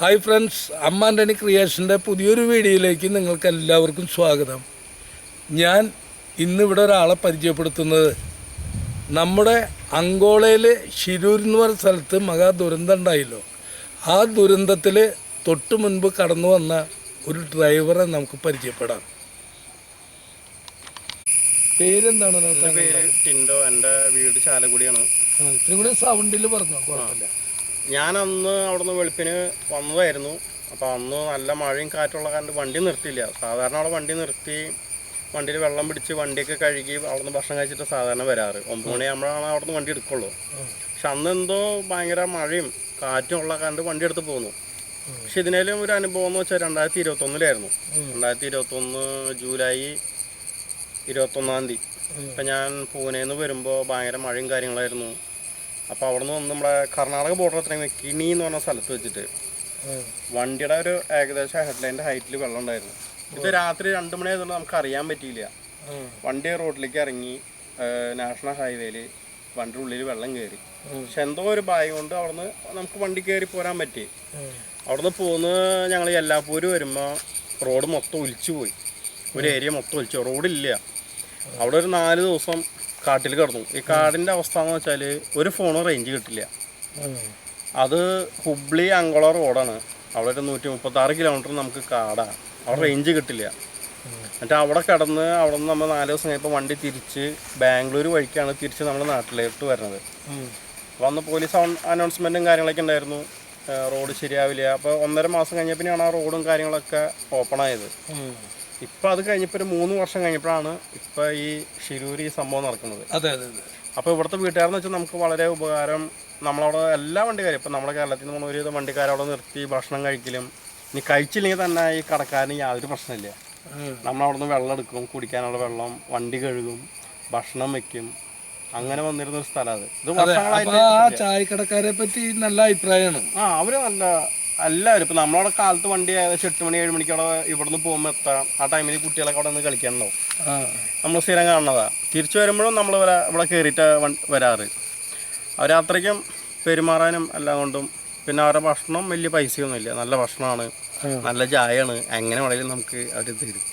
Hi friends അമ്മ ആന്റണി ക്രിയേഷന്റെ പുതിയൊരു വീഡിയോയിലേക്ക് നിങ്ങൾക്ക് എല്ലാവർക്കും സ്വാഗതം. ഞാൻ ഇന്നിവിടെ ഒരാളെ പരിചയപ്പെടുത്തുന്നത് നമ്മുടെ അങ്കോളയിലെ ശിരൂർ എന്ന് പറഞ്ഞ സ്ഥലത്ത് മഹാ ദുരന്തം ഉണ്ടായല്ലോ. ആ ദുരന്തത്തിൽ തൊട്ട് മുൻപ് കടന്നു വന്ന ഒരു ഡ്രൈവറെ നമുക്ക് പരിചയപ്പെടാം. പേരെന്താണ് പേര് ടിൻഡോ എന്റെ വീട് ചാലക്കുടിയാണ്. ഇത്രയും ഇത്തിരി കൂടി സൗണ്ടിൽ പറഞ്ഞോ കുഴപ്പമില്ല. ഞാൻ അന്ന് അവിടുന്ന് വെളുപ്പിന് വന്നതായിരുന്നു. അപ്പോൾ അന്ന് നല്ല മഴയും കാറ്റുള്ള കാരണം വണ്ടി നിർത്തിയില്ല. സാധാരണ അവിടെ വണ്ടി നിർത്തി വണ്ടിയിൽ വെള്ളം പിടിച്ച് വണ്ടിയൊക്കെ കഴുകി അവിടുന്ന് ഭക്ഷണം കഴിച്ചിട്ട് സാധാരണ വരാറ്. ഒമ്പത് മണിയാകുമ്പോഴാണ് അവിടുന്ന് വണ്ടി എടുക്കുള്ളൂ. പക്ഷെ അന്ന് എന്തോ ഭയങ്കര മഴയും കാറ്റും ഉള്ള കാരണം വണ്ടി എടുത്ത് പോകുന്നു പക്ഷെ ഇതിനേലും ഒരു അനുഭവം എന്ന് വെച്ചാൽ രണ്ടായിരത്തി ഇരുപത്തൊന്നിലായിരുന്നു. രണ്ടായിരത്തി ഇരുപത്തൊന്ന് ജൂലൈ ഇരുപത്തൊന്നാം തീയതി. അപ്പം ഞാൻ പൂനെയിൽ നിന്ന് വരുമ്പോൾ ഭയങ്കര മഴയും കാര്യങ്ങളായിരുന്നു. അപ്പോൾ അവിടെ നിന്ന് നമ്മുടെ കർണാടക ബോർഡർ അത്രയും കിണി എന്ന് പറഞ്ഞ സ്ഥലത്ത് വെച്ചിട്ട്. വണ്ടിയുടെ ഒരു ഏകദേശം ഹെഡ്ലൈന്റെ ഹൈറ്റിൽ വെള്ളം ഉണ്ടായിരുന്നു. ഇത് രാത്രി രണ്ട് മണി ആയതുകൊണ്ട് നമുക്ക് അറിയാൻ പറ്റിയില്ല. വണ്ടി റോഡിലേക്ക് ഇറങ്ങി നാഷണൽ ഹൈവേയിൽ വണ്ടിയുടെ ഉള്ളിൽ വെള്ളം കയറി പക്ഷെ എന്തോ ഒരു ഭയം കൊണ്ട് അവിടുന്ന് നമുക്ക് വണ്ടി കയറി പോരാൻ പറ്റി. അവിടുന്ന് പോകുന്ന ഞങ്ങൾ എല്ലാപ്പൂര് വരുമ്പോൾ റോഡ് മൊത്തം ഒലിച്ചു പോയി. ഒരു ഏരിയ മൊത്തം ഒലിച്ചു. റോഡില്ല. അവിടെ ഒരു നാല് ദിവസം കാട്ടിൽ കിടന്നു. ഈ കാടിന്റെ അവസ്ഥ എന്ന് വെച്ചാൽ ഒരു ഫോണ് റേഞ്ച് കിട്ടില്ല. അത് ഹുബ്ലി അങ്കോള റോഡാണ് അവിടെ ഒരു നൂറ്റി മുപ്പത്തി ആറ് കിലോമീറ്റർ നമുക്ക് കാടാണ് അവിടെ റേഞ്ച് കിട്ടില്ല. എന്നിട്ട് അവിടെ കിടന്ന് അവിടെ നിന്ന് നമ്മൾ നാല് ദിവസം കഴിഞ്ഞപ്പോൾ വണ്ടി തിരിച്ച് ബാംഗ്ലൂർ വഴിക്കാണ് തിരിച്ച് നമ്മുടെ നാട്ടിലേക്ക് വരുന്നത്. വന്ന് പോലീസ് അനൗൺസ്മെന്റും കാര്യങ്ങളൊക്കെ ഉണ്ടായിരുന്നു. റോഡ് ശരിയാവില്ല. അപ്പോൾ ഒന്നര മാസം കഴിഞ്ഞപ്പോഴാണ് ആ റോഡും കാര്യങ്ങളൊക്കെ ഓപ്പൺ ആയത്. ഇപ്പം അത് കഴിഞ്ഞപ്പോൾ ഒരു മൂന്ന് വർഷം കഴിഞ്ഞപ്പോഴാണ് ഇപ്പം ഈ ഷിരൂർ ഈ സംഭവം നടക്കുന്നത്. അതെ അതെ അതെ. അപ്പോൾ ഇവിടുത്തെ വീട്ടുകാരെന്ന് വെച്ചാൽ നമുക്ക് വളരെ ഉപകാരം നമ്മളവിടെ എല്ലാ വണ്ടിക്കാരും ഇപ്പം നമ്മുടെ കേരളത്തിൽ നിന്ന് ഒരു വണ്ടിക്കാരവിടെ നിർത്തി ഭക്ഷണം കഴിക്കലും. ഇനി കഴിച്ചില്ലെങ്കിൽ തന്നെ ഈ കടക്കാരന് യാതൊരു പ്രശ്നമില്ല. നമ്മളവിടെ നിന്ന് വെള്ളം എടുക്കും കുടിക്കാനുള്ള വെള്ളം വണ്ടി കഴുകും ഭക്ഷണം വെക്കും. അങ്ങനെ വന്നിരുന്ന ഒരു സ്ഥലം അത്. ഇത് വർഷങ്ങളായിട്ട് ആ ചായക്കടക്കാരെ പറ്റി നല്ല അഭിപ്രായമാണ്. ആ അവർ നല്ല എല്ലാവരും ഇപ്പം നമ്മളവിടെ കാലത്ത് വണ്ടി ഏകദേശം എട്ട് മണി ഏഴ് മണിക്ക് അവിടെ ഇവിടുന്ന് പോകുമ്പോൾ എത്താം. ആ ടൈമിൽ കുട്ടികളൊക്കെ അവിടെ നിന്ന് കളിക്കാനുണ്ടാവും നമ്മൾ സ്ഥിരം കാണുന്നതാ. തിരിച്ചു വരുമ്പോഴും നമ്മൾ ഇവിടെ കയറിയിട്ട് വരാറ്. അവർ അത്രയ്ക്കും പെരുമാറാനും എല്ലാം കൊണ്ടും പിന്നെ അവരുടെ ഭക്ഷണം വലിയ പൈസയൊന്നുമില്ല നല്ല ഭക്ഷണമാണ് നല്ല ചായയാണ്. എങ്ങനെ വേണമെങ്കിലും നമുക്ക് അവർ തരും.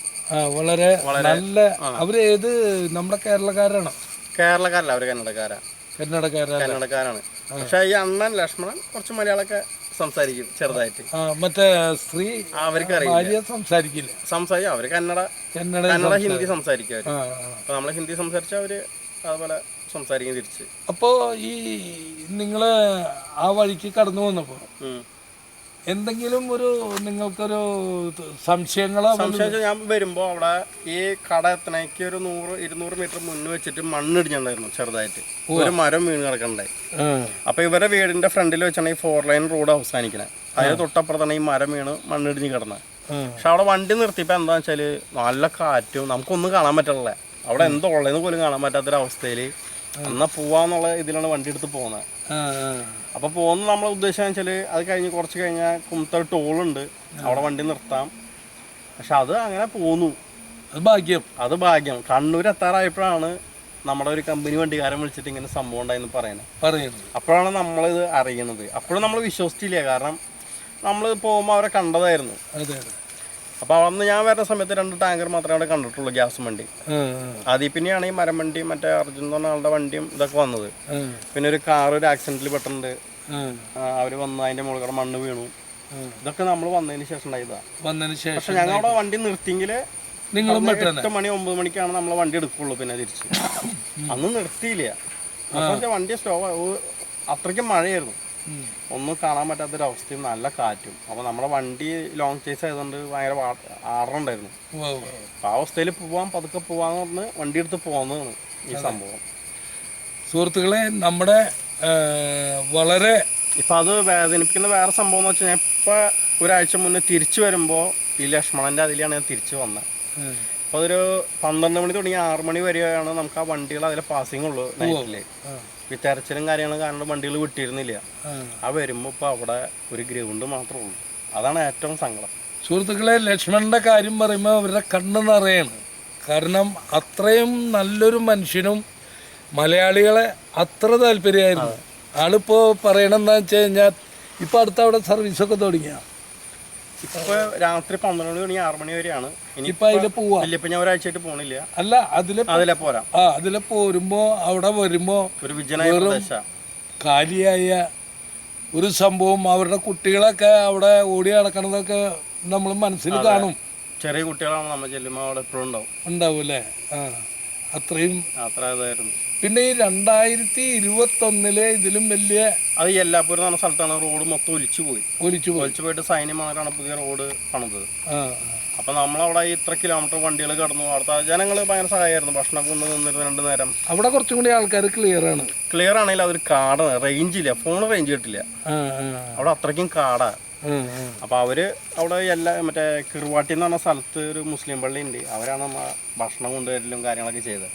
വളരെ നല്ല അവർ ഏത് നമ്മുടെ കേരളക്കാരാണോ? കേരളക്കാരല്ല അവർ കന്നഡക്കാരാ. കന്നഡക്കാരല്ല കന്നഡക്കാരാണ്. പക്ഷേ ഈ അണ്ണൻ ലക്ഷ്മണൻ കുറച്ച് മലയാളമൊക്കെ സംസാരിക്കും ചെറുതായിട്ട്. മറ്റേ സ്ത്രീ അവർക്ക് അറിയില്ല. സംസാരിക്കില്ല. സംസാരിക്കും. അവർ കന്നഡ കന്നഡ ഹിന്ദി സംസാരിക്കും അവർ. ആ അപ്പോൾ നമ്മൾ ഹിന്ദി സംസാരിച്ച അവർ അതുപോലെ സംസാരിക്കും തിരിച്ച്. അപ്പോ ഈ നിങ്ങൾ ആ വഴിക്ക് കടന്നു വന്നപ്പോ. എന്തെങ്കിലും ഒരു നിങ്ങൾക്കൊരു സംശയങ്ങളോ സംശയം ഞാൻ വരുമ്പോൾ അവിടെ ഈ കട എത്തണേക്ക് ഒരു നൂറ് ഇരുന്നൂറ് മീറ്റർ മുന്നിൽ വെച്ചിട്ട് മണ്ണിടിഞ്ഞിട്ടുണ്ടായിരുന്നു ചെറുതായിട്ട്. ഒരു മരം വീണ് കിടക്കണ്ടായി അപ്പൊ ഇവരെ വീടിന്റെ ഫ്രണ്ടിൽ വെച്ചാണ് ഈ ഫോർ ലൈൻ റോഡ് അവസാനിക്കുന്നത് അതിന് തൊട്ടപ്പുറത്താണ് ഈ മരം വീണ് മണ്ണിടിഞ്ഞ് കിടന്നത് പക്ഷെ അവിടെ വണ്ടി നിർത്തിയപ്പോ എന്താ വെച്ചാൽ നല്ല കാറ്റും നമുക്കൊന്നും കാണാൻ പറ്റില്ല അവിടെ എന്തോ ഉള്ളതെന്ന് പോലും കാണാൻ പറ്റാത്തൊരവസ്ഥയിൽ എന്നാ പോവാന്നുള്ള ഇതിലാണ് വണ്ടി എടുത്ത് പോകുന്നത്. അപ്പോൾ പോകുന്ന നമ്മളെ ഉദ്ദേശം വെച്ചാൽ അത് കഴിഞ്ഞ് കുറച്ച് കഴിഞ്ഞാൽ കുമ്പത്തൽ ടോളുണ്ട് അവിടെ വണ്ടി നിർത്താം. പക്ഷെ അത് അങ്ങനെ പോന്നു. അത് ഭാഗ്യം. അത് ഭാഗ്യം. കണ്ണൂർ എത്താറായപ്പോഴാണ് നമ്മുടെ ഒരു കമ്പനി വണ്ടിക്കാരൻ വിളിച്ചിട്ട് ഇങ്ങനെ സംഭവം ഉണ്ടായെന്ന് പറയുന്നത്. പറയുന്നത്. അപ്പോഴാണ് നമ്മളിത് അറിയുന്നത് അപ്പോഴും നമ്മൾ വിശ്വസിച്ചില്ല. കാരണം നമ്മൾ പോകുമ്പോൾ അവരെ കണ്ടതായിരുന്നു. അതെ അതെ. അപ്പോൾ അന്ന് ഞാൻ വരുന്ന സമയത്ത് രണ്ട് ടാങ്കർ മാത്രമേ അവിടെ കണ്ടിട്ടുള്ളൂ ഗ്യാസ് വണ്ടി. അതിൽ പിന്നെയാണ് ഈ മരം വണ്ടിയും മറ്റേ അർജുൻ എന്ന് പറഞ്ഞ ആളുടെ വണ്ടിയും ഇതൊക്കെ വന്നത്. പിന്നെ ഒരു കാർ ഒരു ആക്സിഡന്റിൽ പെട്ടിട്ടുണ്ട്. അവർ വന്ന് അതിന്റെ മുകളിൽ മണ്ണ് വീണു. ഇതൊക്കെ നമ്മൾ വന്നതിന് ശേഷം ഉണ്ടായതാ. വന്നതിന് ശേഷം പക്ഷെ ഞങ്ങൾ അവിടെ വണ്ടി നിർത്തിയെങ്കിൽ നിങ്ങളും എട്ട് മണി ഒമ്പത് മണിക്കാണ് നമ്മൾ വണ്ടി എടുക്കുള്ളൂ പിന്നെ തിരിച്ച്. അന്ന് നിർത്തിയില്ല. അപ്പൊ വണ്ടി സ്റ്റോ അത്രയ്ക്ക് മഴയായിരുന്നു. ഒന്നും കാണാൻ പറ്റാത്തൊരവസ്ഥയും നല്ല കാറ്റും. അപ്പോൾ നമ്മുടെ വണ്ടി ലോങ് ചേസ് ആയതുകൊണ്ട് ഭയങ്കര ആറുണ്ടായിരുന്നു. അപ്പോൾ ആ അവസ്ഥയിൽ പോവാൻ പതുക്കെ പോവാന്ന് പറഞ്ഞ് വണ്ടി എടുത്ത് പോകുന്നതാണ് ഈ സംഭവം. സുഹൃത്തുക്കളെ നമ്മുടെ വളരെ ഇപ്പം അത് വേദനിപ്പിക്കുന്ന വേറെ സംഭവം എന്ന് വെച്ചാൽ ഇപ്പൊ ഇപ്പം ഒരാഴ്ച മുന്നേ തിരിച്ചു വരുമ്പോ ഈ ലക്ഷ്മണന്റെ അതിലാണ് ഞാൻ തിരിച്ചു വന്നത് അപ്പോൾ അതൊരു പന്ത്രണ്ട് മണി തുടങ്ങി ആറ് മണി വരെയാണ് നമുക്ക് ആ വണ്ടികൾ അതിലെ പാസിങ് ഉള്ളൂ നൈറ്റിൽ ഈ തെരച്ചിലും കാര്യങ്ങളും കാരണം വണ്ടികൾ വിട്ടിരുന്നില്ല. ആ. വരുമ്പോൾ ഇപ്പോൾ അവിടെ ഒരു ഗ്രൗണ്ട് മാത്രമേ ഉള്ളൂ. അതാണ് ഏറ്റവും സങ്കടം. സുഹൃത്തുക്കളെ ലക്ഷ്മണന്റെ കാര്യം പറയുമ്പോൾ അവരുടെ കണ്ണ് നിറയാണ്. കാരണം അത്രയും നല്ലൊരു മനുഷ്യനും മലയാളികളെ അത്ര താല്പര്യമായിരുന്നു. ആളിപ്പോൾ പറയണെന്താ വെച്ച് കഴിഞ്ഞാൽ ഇപ്പൊ അടുത്ത അവിടെ സർവീസൊക്കെ തുടങ്ങിയ. ഇപ്പൊ രാത്രി പന്ത്രണ്ട് മണി ആറ് മണി വരെയാണ്. ഇപ്പൊ അതിൽ പോവാ. ഇല്ല ഇപ്പൊ ഞാൻ ഒരാഴ്ചയായിട്ട് പോണില്ല. അല്ല അതിലെ അതിലെ പോരാ. ആ അതിലെ പോരുമ്പോ അവിടെ വരുമ്പോ ഒരു പ്രദേശ. കാലിയായ ഒരു സംഭവം അവരുടെ കുട്ടികളൊക്കെ അവിടെ ഓടി നടക്കണതൊക്കെ നമ്മൾ മനസ്സിൽ കാണും. ചെറിയ കുട്ടികളാണ് നമ്മൾ ചെല്ലുമ്പോൾ അവിടെ എപ്പോഴും ഉണ്ടാവും. ഉണ്ടാവും അല്ലേ ആ. അത്രയും. അത്ര ഇതായിരുന്നു പിന്നെ ഈ രണ്ടായിരത്തി ഇരുപത്തൊന്നിലെ ഇതിലും വലിയ അത് എല്ലാപ്പൂരം എന്ന സ്ഥലത്താണ് റോഡ് മൊത്തം ഒലിച്ചു പോയി. ഒലിച്ചു പോയി. ഒലിച്ചു പോയിട്ട് സൈന്യമാണ് പുതിയ റോഡ് പണിത്. അപ്പൊ നമ്മളവിടെ ഇത്ര കിലോമീറ്റർ വണ്ടികൾ കടന്നു. അവിടുത്തെ ജനങ്ങൾ ഭയങ്കര സഹായമായിരുന്നു. ഭക്ഷണം കൊണ്ട് നിന്നിരുന്നു രണ്ടു നേരം. അവിടെ കുറച്ചും കൂടി ആൾക്കാർ ക്ലിയർ ആണ്. ക്ലിയർ ആണെങ്കിൽ അതൊരു കാടാണ്. റേഞ്ചില്ല ഫോൺ റേഞ്ച് കിട്ടില്ല. അവിടെ അത്രയ്ക്കും കാടാ. ആ, ആ. അപ്പൊ അവർ അവിടെ എല്ലാ മറ്റേ കിറുവാട്ടി എന്ന് പറഞ്ഞ സ്ഥലത്ത് ഒരു മുസ്ലിം പള്ളി ഉണ്ട്. അവരാണ് നമ്മ ഭക്ഷണം കൊണ്ടുവരലും കാര്യങ്ങളൊക്കെ ചെയ്തത്.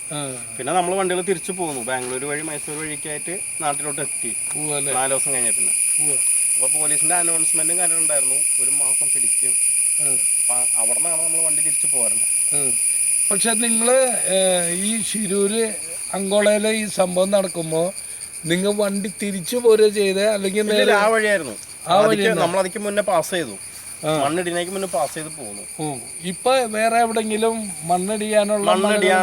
പിന്നെ നമ്മൾ വണ്ടികൾ തിരിച്ചു പോകുന്നു ബാംഗ്ലൂർ വഴി മൈസൂർ വഴിക്കായിട്ട് നാട്ടിലോട്ട് എത്തി. നാല് ദിവസം കഴിഞ്ഞ പിന്നെ. അപ്പൊ അപ്പോൾ പോലീസിന്റെ അനൗൺസ്മെന്റും കാര്യങ്ങളും ഉണ്ടായിരുന്നു. ഒരു മാസം പിടിക്കും. അപ്പം അവിടെ നിന്നാണ് നമ്മൾ വണ്ടി തിരിച്ചു പോകാറുണ്ട് പക്ഷെ നിങ്ങൾ ഈ ശിരൂര് അങ്കോളയിലെ ഈ സംഭവം നടക്കുമ്പോൾ നിങ്ങൾ വണ്ടി തിരിച്ചു പോരുക ചെയ്തേ? അല്ലെങ്കിൽ ആ വഴിയായിരുന്നു. നമ്മൾ അതിക്ക് മുന്നേ പാസ് ചെയ്തു. മണ്ണിടിനേക്ക് മുന്നേ പാസ് ചെയ്ത് പോകുന്നു ഇപ്പൊ വേറെ എവിടെങ്കിലും മണ്ണടിയാനുള്ള മണ്ണിടിയാ.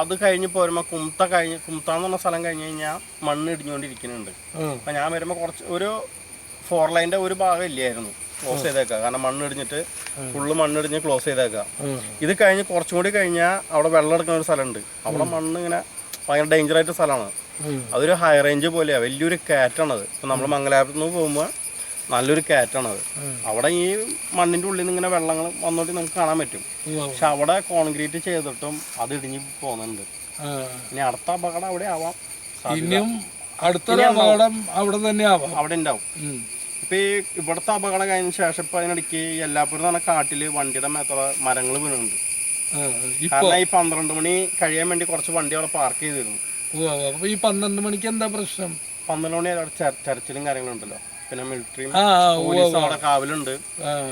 അത് കഴിഞ്ഞ് പോരുമ്പോ കുംത്ത കഴിഞ്ഞ് കുംത്ത എന്ന് പറഞ്ഞ സ്ഥലം കഴിഞ്ഞ് കഴിഞ്ഞാൽ മണ്ണ് ഇടിഞ്ഞുകൊണ്ടിരിക്കുന്നുണ്ട് ആ, അപ്പൊ ഞാൻ വരുമ്പോ കുറച്ച് ഒരു ഫോർ ലൈന്റെ ഒരു ഭാഗം ഇല്ലായിരുന്നു ക്ലോസ് ചെയ്തേക്കുക കാരണം മണ്ണ് ഇടിഞ്ഞിട്ട് ഫുള്ള് മണ്ണ് ഇടിഞ്ഞ് ക്ലോസ് ചെയ്തേക്കുക ഇത് കഴിഞ്ഞ് കുറച്ചും കൂടി കഴിഞ്ഞാൽ അവിടെ വെള്ളം എടുക്കുന്ന ഒരു സ്ഥലമുണ്ട്. അവിടെ മണ്ണ് ഇങ്ങനെ ഭയങ്കര ഡേഞ്ചർ ആയിട്ട് സ്ഥലമാണ്. അതൊരു ഹൈ റേഞ്ച് പോലെയാണ് വലിയൊരു കാറ്റാണത് ഇപ്പം നമ്മൾ മംഗലാപുരത്ത് നിന്ന് പോകുമ്പോൾ നല്ലൊരു അത്? അവിടെ ഈ മണ്ണിന്റെ ഉള്ളിൽ നിന്ന് ഇങ്ങനെ വെള്ളങ്ങൾ വന്നോട്ട് നമുക്ക് കാണാൻ പറ്റും. പക്ഷെ അവിടെ കോൺക്രീറ്റ് ചെയ്തിട്ടും അത് ഇടിഞ്ഞു പോകുന്നുണ്ട്. ഇനി അടുത്ത അപകടം അവിടെ ആവാം. ഇനിയും അടുത്തൊരു അപകടം അവിടെ തന്നെ ആവാം. അവിടെ ഉണ്ടാവും. ഇപ്പൊ ഈ ഇവിടുത്തെ അപകടം കഴിഞ്ഞ ശേഷം ഇപ്പൊ അതിനിടയ്ക്ക് എല്ലാപ്പുറം എന്ന് പറഞ്ഞ കാട്ടിൽ വണ്ടിയുടെ മേത്ത മരങ്ങൾ വീണുണ്ട്. കാരണം ഈ പന്ത്രണ്ട് മണി കഴിയാൻ വേണ്ടി കുറച്ച് വണ്ടി അവിടെ പാർക്ക് ചെയ്തിരുന്നു. ഈ പന്ത്രണ്ട് മണിക്ക് എന്താ പ്രശ്നം? പന്ത്രണ്ട് മണി അവിടെ ചർച്ചിലും കാര്യങ്ങളും ഉണ്ടല്ലോ. പിന്നെ അവിടെ കാവലുണ്ട്.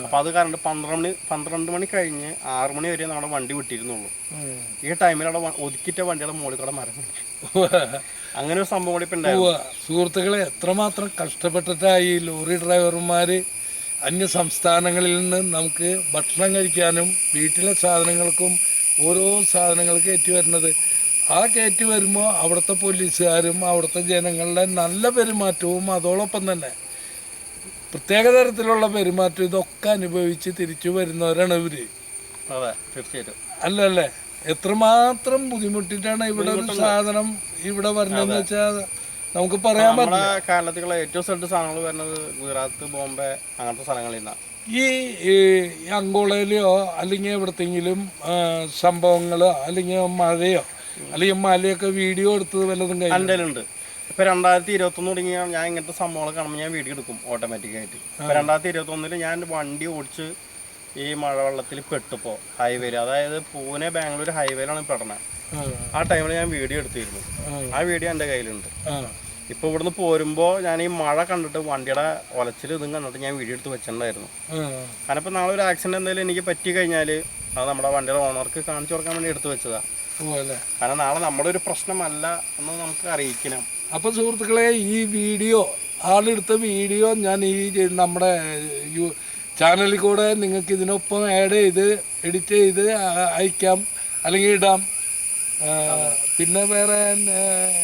അപ്പൊ അത് കാരണം പന്ത്രണ്ട് മണി പന്ത്രണ്ട് മണി കഴിഞ്ഞ് ആറു മണി വരെ നമ്മുടെ വണ്ടി വിട്ടിരുന്നുള്ളൂ. ഈ ടൈമിൽ അവിടെ ഒതുക്കിട്ട വണ്ടിയുടെ മുകളിൽ കൂടെ മരം അങ്ങനെ ഒരു സംഭവം കൂടി ഇപ്പൊ സുഹൃത്തുക്കളെ എത്രമാത്രം കഷ്ടപ്പെട്ടിട്ടാ ഈ ലോറി ഡ്രൈവർമാര് അന്യ സംസ്ഥാനങ്ങളിൽ നിന്ന് നമുക്ക് ഭക്ഷണം കഴിക്കാനും വീട്ടിലെ സാധനങ്ങൾക്കും ഓരോ സാധനങ്ങൾക്ക് കയറ്റി വരുന്നത്. ആ കയറ്റി വരുമ്പോൾ അവിടുത്തെ പോലീസുകാരും അവിടുത്തെ ജനങ്ങളുടെ നല്ല പെരുമാറ്റവും അതോടൊപ്പം തന്നെ. പ്രത്യേക തരത്തിലുള്ള പെരുമാറ്റം ഇതൊക്കെ അനുഭവിച്ച് തിരിച്ചു വരുന്നവരാണ് ഇവർ. അതെ തീർച്ചയായിട്ടും. അല്ലല്ലേ? എത്രമാത്രം ബുദ്ധിമുട്ടിട്ടാണ് ഇവിടെ ഒരു സാധനം ഇവിടെ വരുന്നതെന്ന് വെച്ചാൽ നമുക്ക് പറയാൻ പറ്റില്ല. കേരളത്തിലുള്ള ഏറ്റവും സാധനങ്ങൾ വരുന്നത് ഗുജറാത്ത് ബോംബെ അങ്ങനത്തെ സ്ഥലങ്ങളിൽ നിന്നാണ് ഈ അങ്കോളയിലെയോ അല്ലെങ്കിൽ എവിടത്തെങ്കിലും സംഭവങ്ങളോ അല്ലെങ്കിൽ മഴയോ അല്ലെങ്കിൽ മലയൊക്കെ വീഡിയോ എടുത്തത് വല്ലതും കഴിഞ്ഞു? ഇപ്പൊ രണ്ടായിരത്തി ഇരുപത്തൊന്ന് തുടങ്ങിയ ഞാൻ ഇങ്ങനത്തെ സംഭവങ്ങൾ കാണുമ്പോൾ ഞാൻ വീഡിയോ എടുക്കും ഓട്ടോമാറ്റിക് ആയിട്ട്. ഇപ്പൊ രണ്ടായിരത്തി ഇരുപത്തൊന്നിൽ ഞാൻ വണ്ടി ഓടിച്ച് ഈ മഴവെള്ളത്തിൽ പെട്ടുപ്പോ ഹൈവേയിൽ അതായത് പൂനെ ബാംഗ്ലൂർ ഹൈവേയിലാണ് പെടണത് ആ, ടൈമിൽ ഞാൻ വീഡിയോ എടുത്തിരുന്നു. ആ, വീഡിയോ എന്റെ കയ്യിലുണ്ട്. ഇപ്പൊ ഇവിടുന്ന് പോരുമ്പോൾ ഞാൻ ഈ മഴ കണ്ടിട്ട് വണ്ടിയുടെ ഒലച്ചിൽ ഇതും കണ്ടിട്ട് ഞാൻ വീഡിയോ എടുത്ത് വെച്ചിട്ടുണ്ടായിരുന്നു. കാരണം ഇപ്പൊ നാളെ ഒരു ആക്സിഡന്റ് എന്തെങ്കിലും എനിക്ക് പറ്റി കഴിഞ്ഞാൽ അത് നമ്മുടെ വണ്ടിയുടെ ഓണർക്ക് കാണിച്ചു കൊടുക്കാൻ വേണ്ടി എടുത്തു വെച്ചതാ. കാരണം നാളെ നമ്മുടെ ഒരു പ്രശ്നമല്ല എന്ന് നമുക്ക് അറിയിക്കണം. അപ്പൊ സുഹൃത്തുക്കളെ ഈ വീഡിയോ ആളെടുത്ത വീഡിയോ ഞാൻ ഈ നമ്മുടെ യു ചാനലിൽ കൂടെ നിങ്ങൾക്ക് ഇതിനൊപ്പം ആഡ് ചെയ്ത് എഡിറ്റ് ചെയ്ത് അയക്കാം അല്ലെങ്കിൽ ഇടാം. പിന്നെ വേറെ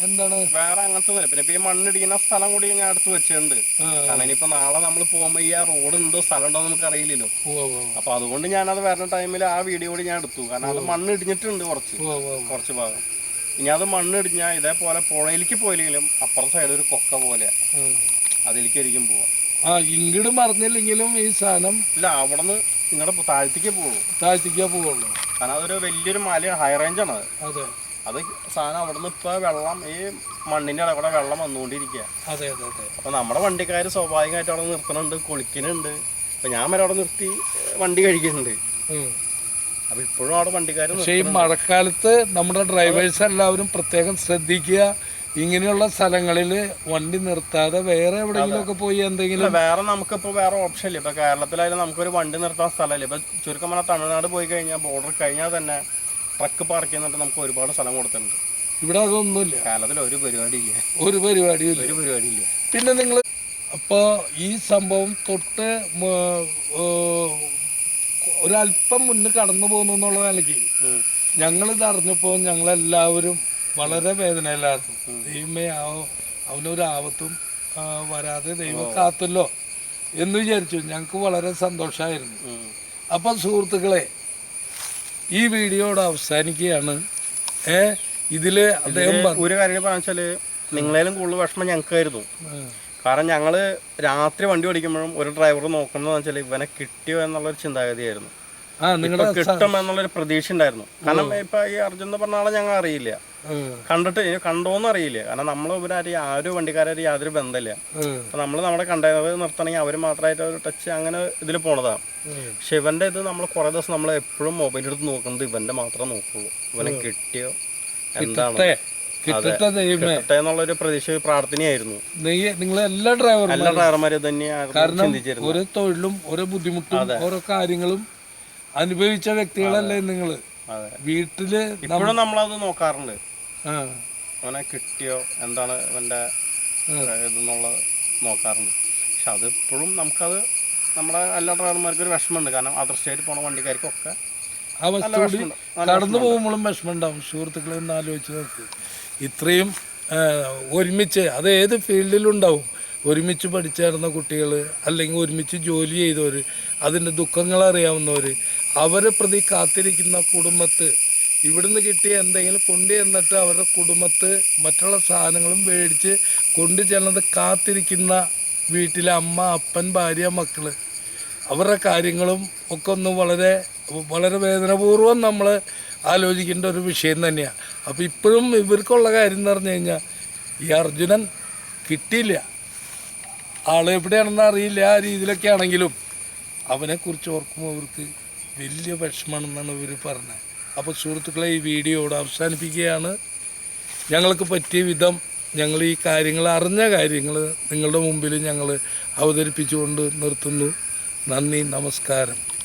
എന്താണ്? വേറെ അങ്ങനത്തെ ഒന്നുമില്ല. പിന്നെ ഈ മണ്ണിടിക്കുന്ന സ്ഥലം കൂടി ഞാൻ അടുത്ത് വെച്ചിട്ടുണ്ട്. കാരണം ഇനിയിപ്പോ നാളെ നമ്മൾ പോകുമ്പോൾ ഈ ആ റോഡ് ഉണ്ടോ സ്ഥലം ഉണ്ടോ എന്ന് നമുക്ക് അറിയില്ലല്ലോ. അപ്പൊ അതുകൊണ്ട് ഞാനത് വരുന്ന ടൈമിൽ ആ വീഡിയോ കൂടി ഞാൻ എടുത്തു. കാരണം അത് മണ്ണിടിഞ്ഞിട്ടുണ്ട് കുറച്ച്. കുറച്ച് ഭാഗം. ഇനി അത് മണ്ണ് ഇടിഞ്ഞാൽ ഇതേപോലെ പുഴയിലേക്ക് പോയില്ലെങ്കിലും അപ്പുറം സൈഡ് ഒരു കൊക്ക പോലെ. അതിലേക്കായിരിക്കും പോവാം ആ ഇങ്ങോട്ട് മറിഞ്ഞില്ലെങ്കിലും ഈ സാധനം ഇല്ല അവിടെ നിന്ന് നിങ്ങളുടെ താഴത്തേക്ക് പോകുള്ളൂ താഴ്ത്തിക്കേ പോവുള്ളൂ. കാരണം അതൊരു വലിയൊരു മല ഹൈ റേഞ്ച് ആണ് അത്. അതെ. അത് സാധനം അവിടെ നിന്ന് ഇപ്പൊ വെള്ളം ഈ മണ്ണിന്റെ അടവിടെ വെള്ളം വന്നുകൊണ്ടിരിക്കുക അതെ അതെ അതെ. അപ്പൊ നമ്മുടെ വണ്ടിക്കാർ സ്വാഭാവികമായിട്ട് അവിടെ നിർത്തണുണ്ട് കുളിക്കുന്നുണ്ട്. അപ്പൊ ഞാൻ വരെ അവിടെ നിർത്തി വണ്ടി കഴിക്കുന്നുണ്ട്. ഉം. അപ്പൊ ഇപ്പോഴും അവിടെ വണ്ടിക്കാർ പക്ഷേ ഈ മഴക്കാലത്ത് നമ്മുടെ ഡ്രൈവേഴ്സ് എല്ലാവരും പ്രത്യേകം ശ്രദ്ധിക്കുക. ഇങ്ങനെയുള്ള സ്ഥലങ്ങളിൽ വണ്ടി നിർത്താതെ വേറെ എവിടെയെങ്കിലും ഒക്കെ പോയി എന്തെങ്കിലും വേറെ നമുക്കിപ്പോൾ വേറെ ഓപ്ഷൻ ഇല്ല. ഇപ്പൊ കേരളത്തിലായാലും നമുക്കൊരു വണ്ടി നിർത്താൻ സ്ഥലമില്ല. ഇപ്പൊ ചുരുക്കം പറഞ്ഞാൽ തമിഴ്നാട് പോയി കഴിഞ്ഞാൽ ബോർഡർ കഴിഞ്ഞാൽ തന്നെ ട്രക്ക് പാർക്ക് ചെയ്യുന്നിട്ട് നമുക്ക് ഒരുപാട് സ്ഥലം കൊടുത്തിട്ടുണ്ട്. ഇവിടെ അതൊന്നുമില്ല. കേരളത്തിൽ ഒരു പരിപാടി ഇല്ല. ഒരു പരിപാടി ഒരു പരിപാടി ഇല്ല. പിന്നെ നിങ്ങൾ അപ്പോൾ ഈ സംഭവം തൊട്ട് ഒരല്പം മുന്നേ കടന്നു പോകുന്നു എന്നുള്ള നിലയ്ക്ക് ഞങ്ങൾ ഞങ്ങളിത് അറിഞ്ഞപ്പോൾ ഞങ്ങളെല്ലാവരും വളരെ വേദനയിലായിരുന്നു. ദൈവമേ ആ അവനൊരു ആപത്തും വരാതെ ദൈവം കാത്തല്ലോ എന്ന് വിചാരിച്ചു. ഞങ്ങൾക്ക് വളരെ സന്തോഷമായിരുന്നു അപ്പൊ സുഹൃത്തുക്കളെ ഈ വീഡിയോയുടെ അവസാനിക്കുകയാണ്. ഏ ഇതിൽ അദ്ദേഹം ഒരു കാര്യം പറഞ്ഞാൽ നിങ്ങളേലും കൂടുതൽ വിഷമം ഞങ്ങൾക്കായിരുന്നു. കാരണം ഞങ്ങൾ രാത്രി വണ്ടി ഓടിക്കുമ്പോഴും ഒരു ഡ്രൈവർ നോക്കണമെന്ന് വെച്ചാൽ ഇവനെ കിട്ടിയോ എന്നുള്ളൊരു ചിന്താഗതിയായിരുന്നു. കിട്ടും എന്നുള്ളൊരു പ്രതീക്ഷ ഉണ്ടായിരുന്നു. കാരണം ഇപ്പൊ ഈ അർജുൻ എന്ന് പറഞ്ഞ ആളെ ഞങ്ങൾ അറിയില്ല. കണ്ടിട്ട് ഇനി കണ്ടോന്നും അറിയില്ല. കാരണം നമ്മൾ ഇവരാരും ആരും വണ്ടിക്കാരും യാതൊരു ബന്ധമില്ല. അപ്പൊ നമ്മൾ നമ്മുടെ കണ്ടെയ്നർ നിർത്തണമെങ്കിൽ അവർ മാത്രമായിട്ട് ഒരു ടച്ച് അങ്ങനെ ഇതിൽ പോണതാണ് പക്ഷെ ഇവന്റെ ഇത് നമ്മൾ കുറെ ദിവസം നമ്മൾ എപ്പോഴും മൊബൈൽ എടുത്ത് നോക്കുന്നത് ഇവന്റെ മാത്രമേ നോക്കുള്ളൂ. ഇവനെ കിട്ടിയോ? എന്താണ്? കിട്ടട്ടെ ദൈവമേ. കിട്ടട്ടെ എന്നുള്ളൊരു പ്രതീക്ഷ പ്രാർത്ഥനയായിരുന്നു. നിങ്ങൾ എല്ലാ ഡ്രൈവർമാരും എല്ലാ ഡ്രൈവർമാരും തന്നെയാണ് കാരണം ചിന്തിച്ചിരുന്നത്. ഓരോ തൊഴിലും ഓരോ ബുദ്ധിമുട്ടും ഓരോ കാര്യങ്ങളും അനുഭവിച്ച വ്യക്തികളല്ലേ നിങ്ങൾ അതെ. വീട്ടിൽ ഇപ്പോഴും നമ്മളത് നോക്കാറുണ്ട്. ആ, അവനെ കിട്ടിയോ എന്താണ് അവന്റെ ഇതെന്നുള്ളത് നോക്കാറുണ്ട്. പക്ഷെ അത് ഇപ്പോഴും നമുക്കത് നമ്മുടെ എല്ലാ ഡ്രൈവർമാർക്കും ഒരു വിഷമമുണ്ട്. കാരണം അതർ സ്റ്റേറ്റ് പോണ വണ്ടിക്കാർക്കൊക്കെ ആ വസ്തു കൂടി വിഷമമുണ്ട്. നല്ല കടന്നു പോകുമ്പോഴും വിഷമമുണ്ടാവും. സുഹൃത്തുക്കളെ ഒന്ന് ആലോചിച്ച് നോക്ക്. ഇത്രയും ഒരുമിച്ച് അത് ഏത് ഫീൽഡിലുണ്ടാവും? ഒരുമിച്ച് പഠിച്ചേർന്ന കുട്ടികൾ അല്ലെങ്കിൽ ഒരുമിച്ച് ജോലി ചെയ്തവർ അതിന്റെ ദുഃഖങ്ങൾ അറിയാവുന്നവർ അവരെ പ്രതി കാത്തിരിക്കുന്ന കുടുംബത്ത് ഇവിടുന്ന് കിട്ടിയ എന്തെങ്കിലും കൊണ്ടു ചെന്നിട്ട് അവരുടെ കുടുംബത്ത് മറ്റുള്ള സാധനങ്ങളും മേടിച്ച് കൊണ്ടു ചെന്നത് കാത്തിരിക്കുന്ന വീട്ടിലെ അമ്മ അപ്പൻ ഭാര്യ മക്കൾ അവരുടെ കാര്യങ്ങളും ഒക്കെ ഒന്ന് വളരെ വളരെ വേദനപൂർവം നമ്മൾ ആലോചിക്കേണ്ട ഒരു വിഷയം തന്നെയാണ് അപ്പോൾ ഇപ്പോഴും ഇവർക്കുള്ള കാര്യം എന്ന് പറഞ്ഞു കഴിഞ്ഞാൽ ഈ അർജുനൻ കിട്ടിയില്ല. ആൾ എവിടെയാണെന്ന് അറിയില്ല. ആ രീതിയിലൊക്കെ ആണെങ്കിലും അവനെക്കുറിച്ച് ഓർക്കുമ്പോൾ അവർക്ക് വലിയ വിഷമമാണെന്നാണ് ഇവർ പറഞ്ഞത്. അപ്പോൾ സുഹൃത്തുക്കളെ ഈ വീഡിയോ ഇവിടെ അവസാനിപ്പിക്കുകയാണ്. ഞങ്ങൾക്ക് പറ്റിയ വിധം ഞങ്ങൾ ഈ കാര്യങ്ങൾ അറിഞ്ഞ കാര്യങ്ങൾ നിങ്ങളുടെ മുമ്പിൽ ഞങ്ങൾ അവതരിപ്പിച്ചുകൊണ്ട് നിർത്തുന്നു. നന്ദി നമസ്കാരം.